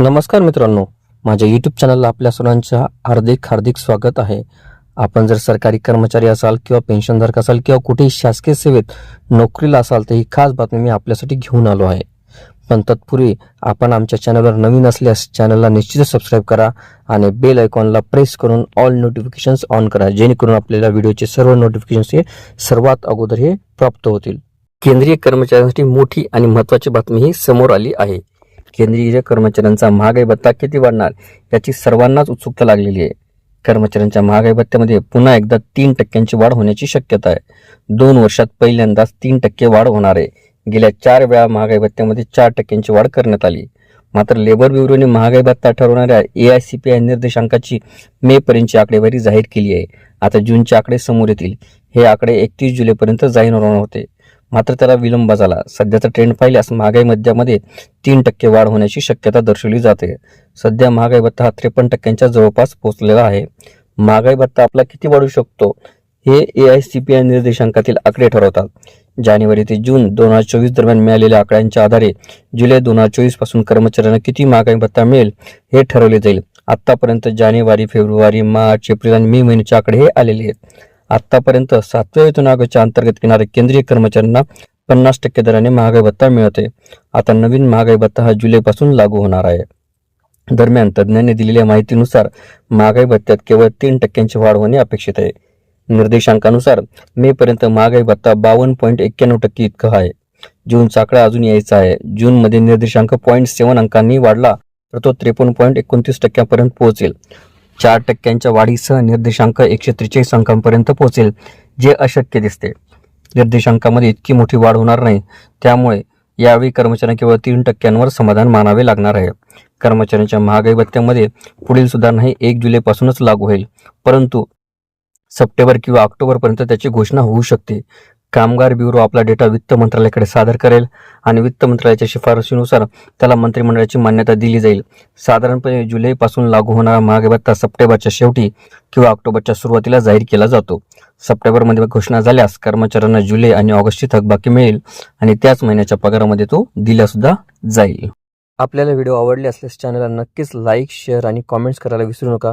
नमस्कार मित्रांनो माझ्या यूट्यूब चॅनलला आपल्या सर्वांचं हार्दिक हार्दिक स्वागत आहे. आपण जर सरकारी कर्मचारी असाल किंवा पेन्शनधारक असाल किंवा कुठेही शासकीय सेवेत नोकरीला असाल तर ही खास बातमी मी आपल्यासाठी घेऊन आलो आहे. पण तत्पूर्वी आपण आमच्या चॅनलवर नवीन असल्यास चॅनलला निश्चितच सबस्क्राईब करा आणि बेल आयकॉनला प्रेस करून ऑल नोटिफिकेशन्स ऑन करा जेणेकरून आपल्याला व्हिडिओचे सर्व नोटिफिकेशन्स हे सर्वात अगोदर हे प्राप्त होतील. केंद्रीय कर्मचाऱ्यांसाठी मोठी आणि महत्त्वाची बातमी ही समोर आली आहे. केंद्रीय कर्मचाऱ्यांचा महागाई भत्ता किती वाढणार याची सर्वांनाच उत्सुकता लागलेली आहे. कर्मचाऱ्यांच्या महागाई भत्त्यामध्ये पुन्हा एकदा तीन टक्क्यांची वाढ होण्याची शक्यता आहे. दोन वर्षात पहिल्यांदाच तीन टक्के वाढ होणार आहे. गेल्या चार वेळा महागाई भत्त्यामध्ये चार टक्क्यांची वाढ करण्यात आली. मात्र लेबर ब्युरोने महागाई भत्ता ठरवणाऱ्या A I C P I निर्देशांकाची May पर्यंतची आकडेवारी जाहीर केली आहे. आता जूनचे आकडे समोर येतील. हे आकडे एकतीस जुलैपर्यंत जाहीर होणार होते. मात्र त्याला विलंब झाला. सध्याचा ट्रेंड पाहिल्यास महागाई मध्यामध्ये तीन टक्के वाढ होण्याची शक्यता दर्शवली जाते. सध्या महागाई भत्ता हा त्रेपन्न टक्क्यांच्या जवळपास पोहोचलेला आहे. महागाई भत्ता आपला किती वाढू शकतो हे A I C P I निर्देशांकातील आकडे ठरवतात. जानेवारी ते जून दोन हजार चोवीस दरम्यान मिळालेल्या आकड्यांच्या आधारे जुलै दोन हजार चोवीसपासून कर्मचाऱ्यांना किती महागाई भत्ता मिळेल हे ठरवले जाईल. आतापर्यंत जानेवारी फेब्रुवारी मार्च एप्रिल आणि मे महिन्याचे आकडे हे आलेले आहेत. आतापर्यंत सातव्या वेतन आयोगाच्या अंतर्गत येणाऱ्या केंद्रीय कर्मचाऱ्यांना पन्नास टक्के दराने महागाई भत्ता मिळते आता नवीन महागाई भत्ता हा जुलैपासून लागू होणार आहे. दरम्यान तज्ज्ञांनी दिलेल्या माहितीनुसार महागाई भत्त्यात केवळ तीन टक्क्यांची वाढ होणे अपेक्षित आहे. निर्देशांकानुसार मे पर्यंत महागाई भत्ता बावन्न पॉईंट एक्क्याण्णव टक्के इतका आहे. जूनचा आकडा अजून यायचा आहे. जूनमध्ये निर्देशांक पॉईंट सेवन अंकांनी वाढला तर तो त्रेपन्न पॉईंट एकोणतीस टक्क्यापर्यंत पोहोचेल. चार टक्क्यांच्या वाढीसह निर्देशांक एकशे त्रेचाळीस अंकांपर्यंत पोहोचेल जे अशक्य दिसते. निर्देशांकामध्ये इतकी मोठी वाढ होणार नाही त्यामुळे यावेळी कर्मचाऱ्यांना केवळ तीन टक्क्यांवर समाधान मानावे लागणार आहे. कर्मचाऱ्यांच्या महागाई भत्त्यामध्ये पुढील सुधारणा ही एक जुलैपासूनच लागू होईल परंतु सप्टेंबर किंवा ऑक्टोबरपर्यंत त्याची घोषणा होऊ शकते. कामगार ब्युरो आपला डेटा वित्त मंत्रालयाकडे सादर करेल आणि वित्त मंत्रालयाच्या शिफारशीनुसार त्याला मंत्रिमंडळाची मान्यता दिली जाईल. साधारणपणे जुलैपासून लागू होणारा महागाई भत्ता सप्टेंबरच्या शेवटी किंवा ऑक्टोबरच्या सुरुवातीला जाहीर केला जातो. सप्टेंबरमध्ये घोषणा झाल्यास कर्मचाऱ्यांना जुलै आणि ऑगस्टची थकबाकी मिळेल आणि त्याच महिन्याच्या पगारामध्ये तो दिल्यासुद्धा जाईल. आपल्याला व्हिडिओ आवडले असल्यास चॅनलला नक्कीच लाईक शेअर आणि कॉमेंट्स करायला विसरू नका.